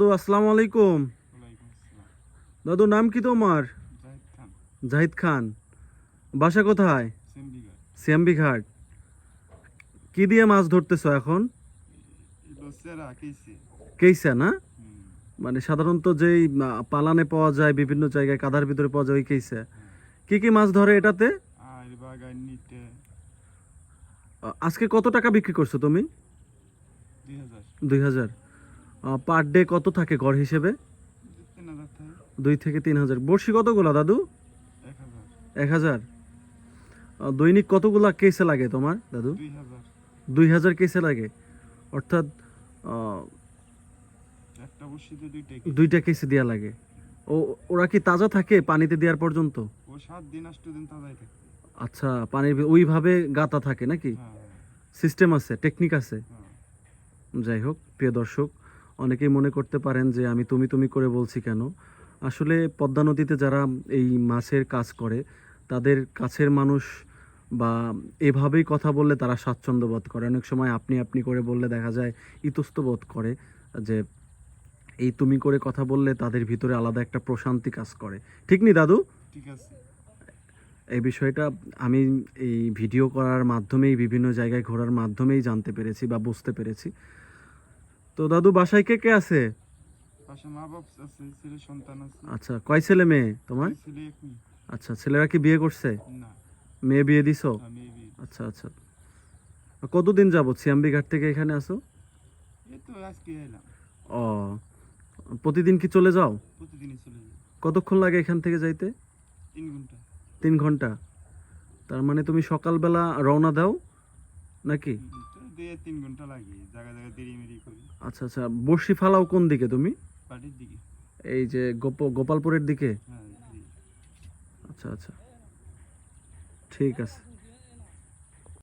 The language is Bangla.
তো আসসালামু আলাইকুম। দাদু নাম কি তোমার? জাহিদ খান। বাসা কোথায়? সিএমবি ঘাট কি দিয়ে মাছ ধরতেছো এখন? কেইসা না? মানে সাধারণত যেই পালানে পাওয়া যায় বিভিন্ন জায়গায় কাদার ভিতরে পাওয়া যায় ওই কেইসা কি কি মাছ ধরে এটাতে? আজকে কত টাকা বিক্রি করছ তুমি? দুই হাজার। পার ডে কত থাকে গড় হিসেবে? দুই থেকে তিন হাজার। বড়শি কতগুলা দাদু? এক হাজার। দৈনিক কতগুলা কেসে লাগে তোমার দাদু? দুই হাজার। কেসে লাগে। অর্থাৎ দুইটা কেসে। দেওয়া লাগে। ও ওরা কি তাজা থাকে পানিতে দেওয়ার পর্যন্ত? আচ্ছা পানির ওইভাবে গাতা থাকে নাকি? হ্যাঁ সিস্টেম আছে টেকনিক আছে। হ্যাঁ। যাই হোক প্রিয় দর্শক অনেকেই মনে করতে পারেন যে আমি তুমি তুমি করে বলছি কেন? আসলে পদ্মা নদীতে যারা এই মাছের কাজ করে তাদের কাছের মানুষ বা এভাবেই কথা বললে তারা স্বাচ্ছন্দ্য বোধ করে। অনেক সময় আপনি আপনি করে বললে দেখা যায় ইতস্ত বোধ করে যে এই তুমি করে কথা বললে তাদের ভিতরে আলাদা একটা প্রশান্তি কাজ করে। ঠিক নি দাদু? ঠিক আছে। এই বিষয়টা আমি এই ভিডিও করার মাধ্যমেই বিভিন্ন জায়গায় ঘোরার মাধ্যমেই জানতে পেরেছি বা বুঝতে পেরেছি। তো দাদু বাসায় কে কে আছে? আচ্ছা কয় ছেলে মেয়ে তোমার। আচ্ছা ছেলেরা কি বিয়ে করছে? মেয়ে বিয়ে দিছো। আচ্ছা আচ্ছা। কতদিন যাবত সিয়াম্বি ঘাট থেকে এখানে আসো ও প্রতিদিন কি চলে যাও? কতক্ষণ লাগে এখান থেকে যাইতে? তিন ঘণ্টা। তার মানে তুমি সকালবেলা রওনা দাও নাকি? দিয়ে তিন ঘণ্টা লাগে জায়গা জায়গা দেরি মেরি করি। আচ্ছা আচ্ছা বর্ষি ফালাও কোন দিকে তুমি? পাটির দিকে। এই যে গোপ গোপালপুরের দিকে? হ্যাঁ আচ্ছা আচ্ছা। ঠিক আছে।